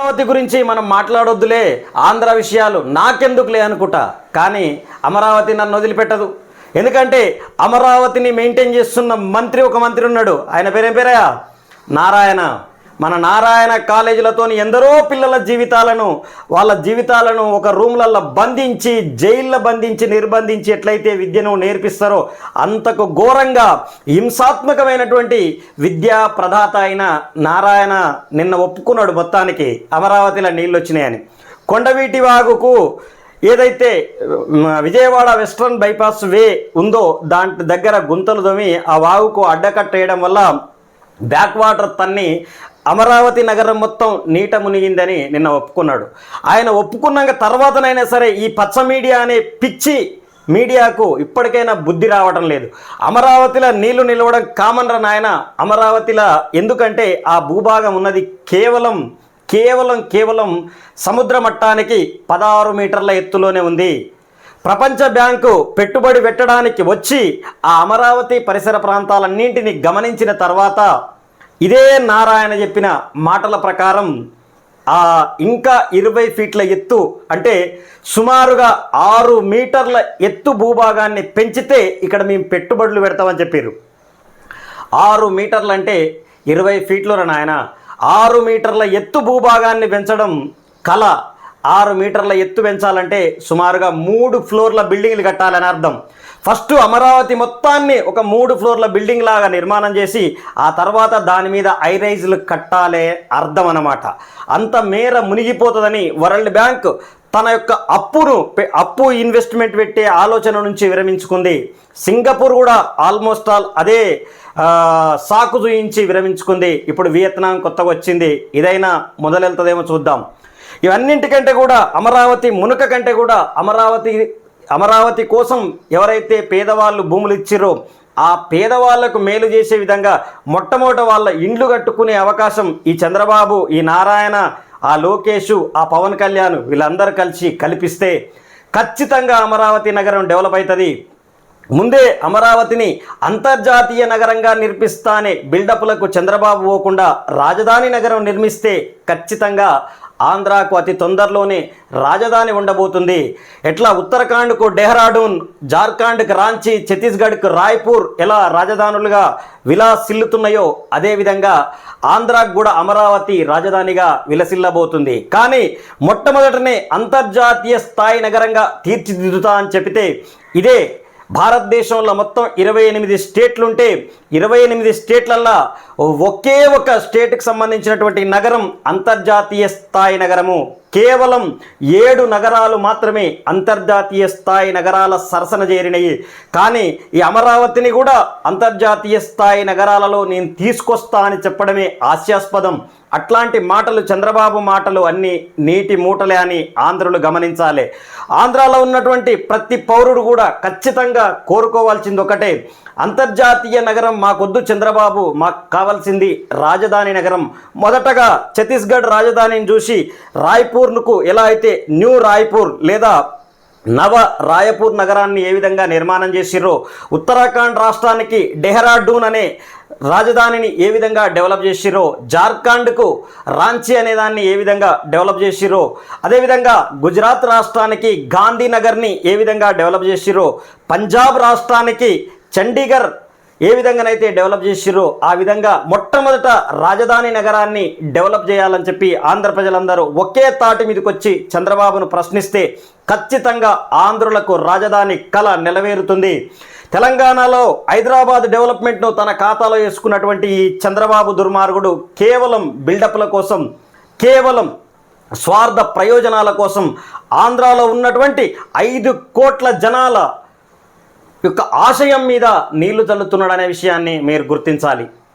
అమరావతి గురించి మనం మాట్లాడొద్దులే. ఆంధ్ర విషయాలు నాకెందుకులే అనుకుంటా. కానీ అమరావతి నన్ను వదిలిపెట్టదు. ఎందుకంటే అమరావతిని మెయింటైన్ చేస్తున్న మంత్రి ఒక మంత్రి ఉన్నాడు. ఆయన పేరేం పేరయ్యా? నారాయణ. మన నారాయణ కాలేజీలతో ఎందరో పిల్లల జీవితాలను వాళ్ళ జీవితాలను ఒక రూమ్లలో బంధించి జైల్లో బంధించి నిర్బంధించి ఎట్లయితే విద్యను నేర్పిస్తారో అంతకు ఘోరంగా హింసాత్మకమైనటువంటి విద్యా ప్రదాత అయిన నారాయణ నిన్న ఒప్పుకున్నాడు మొత్తానికి. అమరావతిలో నీళ్ళు వచ్చినాయని కొండవీటి వాగుకు ఏదైతే విజయవాడ వెస్ట్రన్ బైపాస్ వే ఉందో దాంట్ దగ్గర గుంతలు దొమి ఆ వాగుకు అడ్డకట్టేయడం వల్ల బ్యాక్ వాటర్ తన్ని అమరావతి నగరం మొత్తం నీట మునిగిందని నిన్న ఒప్పుకున్నాడు. ఆయన ఒప్పుకున్నాక తర్వాతనైనా సరే ఈ పచ్చ మీడియా అనే పిచ్చి మీడియాకు ఇప్పటికైనా బుద్ధి రావటం లేదు. అమరావతిలో నీళ్ళు నిలవడం కామన్ రా నాయన. అమరావతిలో ఎందుకంటే ఆ భూభాగం ఉన్నది కేవలం కేవలం కేవలం సముద్ర మట్టానికి పదహారు మీటర్ల ఎత్తులోనే ఉంది. ప్రపంచ బ్యాంకు పెట్టుబడి పెట్టడానికి వచ్చి ఆ అమరావతి పరిసర ప్రాంతాలన్నింటినీ గమనించిన తర్వాత ఇదే నారాయణ చెప్పిన మాటల ప్రకారం ఆ ఇంకా ఇరవై ఫీట్ల ఎత్తు అంటే సుమారుగా ఆరు మీటర్ల ఎత్తు భూభాగాన్ని పెంచితే ఇక్కడ మేము పెట్టుబడులు పెడతామని చెప్పారు. ఆరు మీటర్లు అంటే ఇరవై ఫీట్లు రా నాయన? ఆరు మీటర్ల ఎత్తు భూభాగాన్ని పెంచడం కళ. ఆరు మీటర్ల ఎత్తు పెంచాలంటే సుమారుగా మూడు ఫ్లోర్ల బిల్డింగ్లు కట్టాలని అర్థం. ఫస్ట్ అమరావతి మొత్తాన్ని ఒక మూడు ఫ్లోర్ల బిల్డింగ్ లాగా నిర్మాణం చేసి ఆ తర్వాత దాని మీద ఐరైజ్లు కట్టాలే అర్థం అన్నమాట. అంత మేర మునిగిపోతుందని వరల్డ్ బ్యాంక్ తన యొక్క అప్పును అప్పు ఇన్వెస్ట్మెంట్ పెట్టే ఆలోచన నుంచి విరమించుకుంది. సింగపూర్ కూడా ఆల్మోస్ట్ ఆల్ అదే సాకు చూయించి విరమించుకుంది. ఇప్పుడు వియత్నాం కొత్తగా వచ్చింది ఇదైనా మొదలెళ్తుందేమో చూద్దాం. ఇవన్నింటికంటే కూడా అమరావతి మునుక కంటే కూడా అమరావతి అమరావతి కోసం ఎవరైతే పేదవాళ్ళు భూములు ఇచ్చిరో ఆ పేదవాళ్ళకు మేలు చేసే విధంగా మొట్టమొదట వాళ్ళ ఇండ్లు కట్టుకునే అవకాశం ఈ చంద్రబాబు ఈ నారాయణ ఆ లోకేషు ఆ పవన్ కళ్యాణ్ వీళ్ళందరూ కలిసి కల్పిస్తే ఖచ్చితంగా అమరావతి నగరం డెవలప్ అవుతుంది ముందే అమరావతిని అంతర్జాతీయ నగరంగా నిర్మిస్తానే బిల్డప్లకు చంద్రబాబు పోకుండా రాజధాని నగరం నిర్మిస్తే ఖచ్చితంగా ఆంధ్రాకు అతి తొందరలోనే రాజధాని ఉండబోతుంది. ఎట్లా ఉత్తరాఖండ్కు డెహ్రాడూన్ జార్ఖండ్కు రాంచీ ఛత్తీస్గఢ్కు రాయ్పూర్ ఎలా రాజధానులుగా విలాసిల్లుతున్నాయో అదేవిధంగా ఆంధ్రాకు కూడా అమరావతి రాజధానిగా విలసిల్లబోతుంది. కానీ మొట్టమొదటనే అంతర్జాతీయ స్థాయి నగరంగా తీర్చిదిద్దుతా అని చెబితే ఇదే భారతదేశంలో మొత్తం ఇరవై ఎనిమిది స్టేట్లుంటే ఇరవై ఎనిమిది స్టేట్లల్లో ఒకే ఒక స్టేట్కి సంబంధించినటువంటి నగరం అంతర్జాతీయ స్థాయి నగరము. కేవలం ఏడు నగరాలు మాత్రమే అంతర్జాతీయ స్థాయి నగరాల సరసన చేరినాయి. కానీ ఈ అమరావతిని కూడా అంతర్జాతీయ స్థాయి నగరాలలో నేను తీసుకొస్తా అని చెప్పడమే హాస్యాస్పదం. అట్లాంటి మాటలు చంద్రబాబు మాటలు అన్నీ నీటి మూటలే అని ఆంధ్రులు గమనించాలి. ఆంధ్రాలో ఉన్నటువంటి ప్రతి పౌరుడు కూడా ఖచ్చితంగా కోరుకోవాల్సింది ఒకటే అంతర్జాతీయ నగరం మాకొద్దు చంద్రబాబు మాకు కావాల్సింది రాజధాని నగరం. మొదటగా ఛత్తీస్గఢ్ రాజధానిని చూసి రాయ్పూర్కు ఎలా అయితే న్యూ రాయ్పూర్ లేదా నవ రాయపూర్ నగరాన్ని ఏ విధంగా నిర్మాణం చేసిర్రో ఉత్తరాఖండ్ రాష్ట్రానికి డెహ్రాడూన్ అనే రాజధానిని ఏ విధంగా డెవలప్ చేసిర్రో జార్ఖండ్కు రాంచీ అనే దాన్ని ఏ విధంగా డెవలప్ చేసిర్రో అదేవిధంగా గుజరాత్ రాష్ట్రానికి గాంధీనగర్ని ఏ విధంగా డెవలప్ చేసిర్రో పంజాబ్ రాష్ట్రానికి చండీగఢ్ ఏ విధంగానైతే డెవలప్ చేసిర్రో ఆ విధంగా మొట్టమొదట రాజధాని నగరాన్ని డెవలప్ చేయాలని చెప్పి ఆంధ్ర ప్రజలందరూ ఒకే తాటి మీదకి వచ్చి చంద్రబాబును ప్రశ్నిస్తే ఖచ్చితంగా ఆంధ్రులకు రాజధాని కళ నెలవేరుతుంది. తెలంగాణలో హైదరాబాద్ డెవలప్మెంట్ను తన ఖాతాలో వేసుకున్నటువంటి ఈ చంద్రబాబు దుర్మార్గుడు కేవలం బిల్డప్ల కోసం కేవలం స్వార్థ ప్రయోజనాల కోసం ఆంధ్రాలో ఉన్నటువంటి ఐదు కోట్ల జనాల యొక్క ఆశయం మీద నీళ్ళు చల్లుతున్నాడనే విషయాన్ని మీరు గుర్తించాలి.